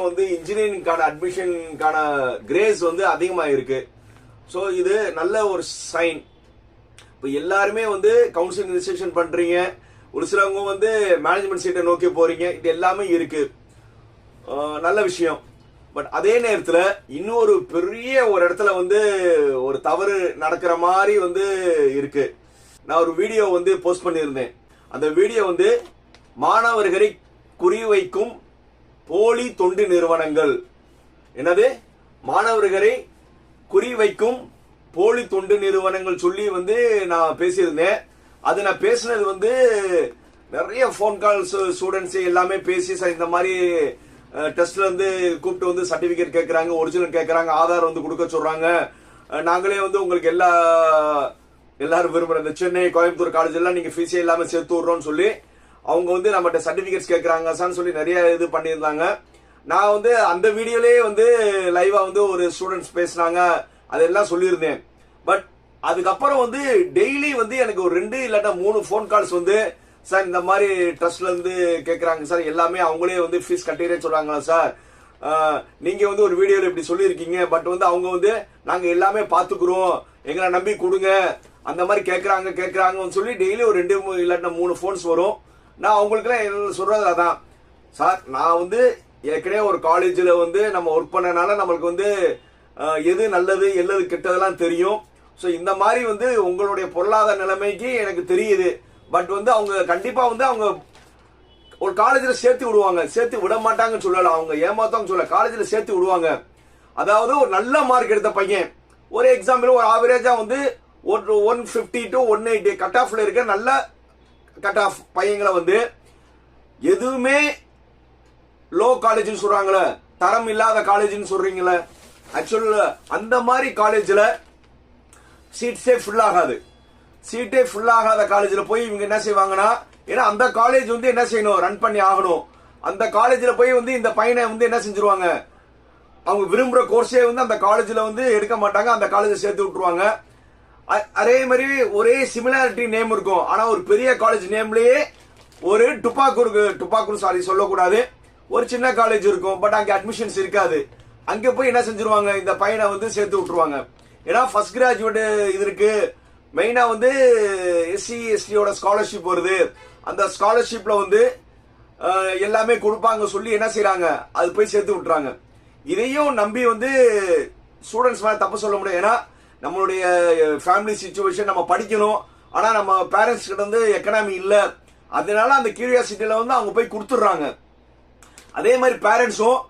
வந்து இன்ஜினியரிங்கான அட்மிஷனுக்கான கிரேஸ் வந்து அதிகமாக இருக்கு. ஸோ இது நல்ல ஒரு சைன் இப்போ எல்லாருமே வந்து கவுன்சிலிங் ரிஜிஸ்ட்ரேஷன் பண்ணுறீங்க ஒரு சிலவங்க வந்து மேனேஜ்மெண்ட் சீட்டை நோக்கி போறீங்க. இது எல்லாமே இருக்கு. நல்ல விஷயம். பட் அதே நேரத்தில் இன்னொரு பெரிய ஒரு இடத்துல வந்து ஒரு தவறு நடக்கிற மாதிரி வந்து இருக்கு. நான் ஒரு வீடியோ வந்து போஸ்ட் பண்ணியிருந்தேன். அந்த வீடியோ வந்து மாணவர்களை குறிவைக்கும் போலி தொண்டு நிறுவனங்கள். என்னது? மாணவர்களை குறிவைக்கும் போலி தொண்டு நிறுவனங்கள் சொல்லி வந்து நான் பேசியிருந்தேன். அது நான் பேசினது வந்து நிறைய ஃபோன் கால்ஸ் ஸ்டூடெண்ட்ஸ் எல்லாமே பேசி சார் இந்த மாதிரி டெஸ்ட்ல வந்து கூப்பிட்டு வந்து சர்டிபிகேட் கேட்குறாங்க ஒரிஜினல் கேட்குறாங்க ஆதார் வந்து கொடுக்க சொல்றாங்க. நாங்களே வந்து உங்களுக்கு எல்லா எல்லாரும் விரும்புகிற இந்த சென்னை கோயம்புத்தூர் காலேஜ் எல்லாம் நீங்க ஃபீஸே இல்லாமல் சேர்த்து விட்றோம்னு சொல்லி அவங்க வந்து நம்மகிட்ட சர்டிஃபிகேட்ஸ் கேட்குறாங்க சார்னு சொல்லி நிறைய இது பண்ணியிருந்தாங்க. நான் வந்து அந்த வீடியோலேயே வந்து லைவாக வந்து ஒரு ஸ்டூடெண்ட்ஸ் பேசினாங்க. அதெல்லாம் சொல்லியிருந்தேன். பட் அதுக்கப்புறம் வந்து டெய்லி வந்து எனக்கு ஒரு ரெண்டு இல்லாட்டா மூணு ஃபோன் கால்ஸ் வந்து சார் இந்த மாதிரி ட்ரஸ்ட்லேருந்து கேட்குறாங்க சார் எல்லாமே அவங்களே வந்து ஃபீஸ் கட்டிடுறேன்னு சொல்கிறாங்களா சார் நீங்கள் வந்து ஒரு வீடியோவில் இப்படி சொல்லியிருக்கீங்க. பட் வந்து அவங்க வந்து நாங்கள் எல்லாமே பார்த்துக்குறோம் எங்களை நம்பி கொடுங்க. அந்த மாதிரி கேட்குறாங்க கேட்குறாங்கன்னு சொல்லி டெய்லி ஒரு ரெண்டு மூ- இல்லாட்டா மூணு ஃபோன்ஸ் வரும். நான் அவங்களுக்குலாம் என்ன சொல்கிறது அதான். சார் நான் வந்து ஏற்கனவே ஒரு காலேஜில் வந்து நம்ம ஒர்க் பண்ணனால நம்மளுக்கு வந்து எது நல்லது எல்லது கெட்டதெல்லாம் தெரியும். ஸோ இந்த மாதிரி வந்து உங்களுடைய பொருளாதார நிலைமைக்கு எனக்கு தெரியுது. பட் வந்து அவங்க கண்டிப்பாக வந்து அவங்க ஒரு காலேஜில் சேர்த்து விடுவாங்க. சேர்த்து விட மாட்டாங்கன்னு சொல்லலாம் அவங்க ஏமாத்தாங்க சொல்ல காலேஜில் சேர்த்து விடுவாங்க. அதாவது ஒரு நல்ல மார்க் எடுத்த பையன். ஒரு எக்ஸாம்பிள் ஒரு ஆவரேஜாக வந்து ஒரு one fifty to one eighty cut ஆஃப்ல இருக்க நல்ல கட் ஆஃப் பையங்களை வந்து எதுவுமே லோ காலேஜ்னு சொல்றாங்களே தரம் இல்லாத காலேஜ்னு சொல்றீங்களே ஆக்சுவல் அந்த மாதிரி காலேஜில் சீட்ஸே ஃபுல் ஆகாது. சீட்டே ஃபுல் ஆகாத காலேஜில் போய் இவங்க என்ன செய்வாங்கன்னா ஏன்னா அந்த காலேஜ் வந்து என்ன செய்யணும்? ரன் பண்ணி ஆகணும். அந்த காலேஜில் போய் வந்து இந்த பையனை வந்து என்ன செஞ்சிருவாங்க? அவங்க விரும்புகிற கோர்ஸே வந்து அந்த காலேஜில் வந்து எடுக்க மாட்டாங்க அந்த காலேஜை சேர்த்து விட்டுருவாங்க. அதே மாதிரி ஒரே சிமிலாரிட்டி நேம் இருக்கும். ஆனா ஒரு பெரிய காலேஜ் நேம்லயே ஒரு டுப்பாக்கூர் டுப்பாக்கூர் சாரி சொல்லக்கூடாது. ஒரு சின்ன காலேஜ் இருக்கும் பட் அங்கே அட்மிஷன்ஸ் இருக்காது. அங்க போய் என்ன செஞ்சிருவாங்க? இந்த பையனை வந்து சேர்த்து விட்டுருவாங்க. ஏன்னா ஃபர்ஸ்ட் கிராஜுவேட் இது இருக்கு. மெயினா வந்து எஸ்சி எஸ்டியோட ஸ்காலர்ஷிப் வருது. அந்த ஸ்காலர்ஷிப்ல வந்து எல்லாமே கொடுப்பாங்க சொல்லி என்ன செய்கிறாங்க அது போய் சேர்த்து விட்டுறாங்க. இதையும் நம்பி வந்து ஸ்டூடெண்ட்ஸ் மேலே தப்பு சொல்ல முடியாது. ஏன்னா நம்மளுடைய ஃபேமிலி சுச்சுவேஷன் நம்ம படிக்கணும். ஆனால் நம்ம பேரண்ட்ஸ் கிட்ட வந்து எக்கனாமி இல்லை. அதனால அந்த கியூரியாசிட்டியில் வந்து அவங்க போய் கொடுத்துட்றாங்க. அதே மாதிரி பேரண்ட்ஸும்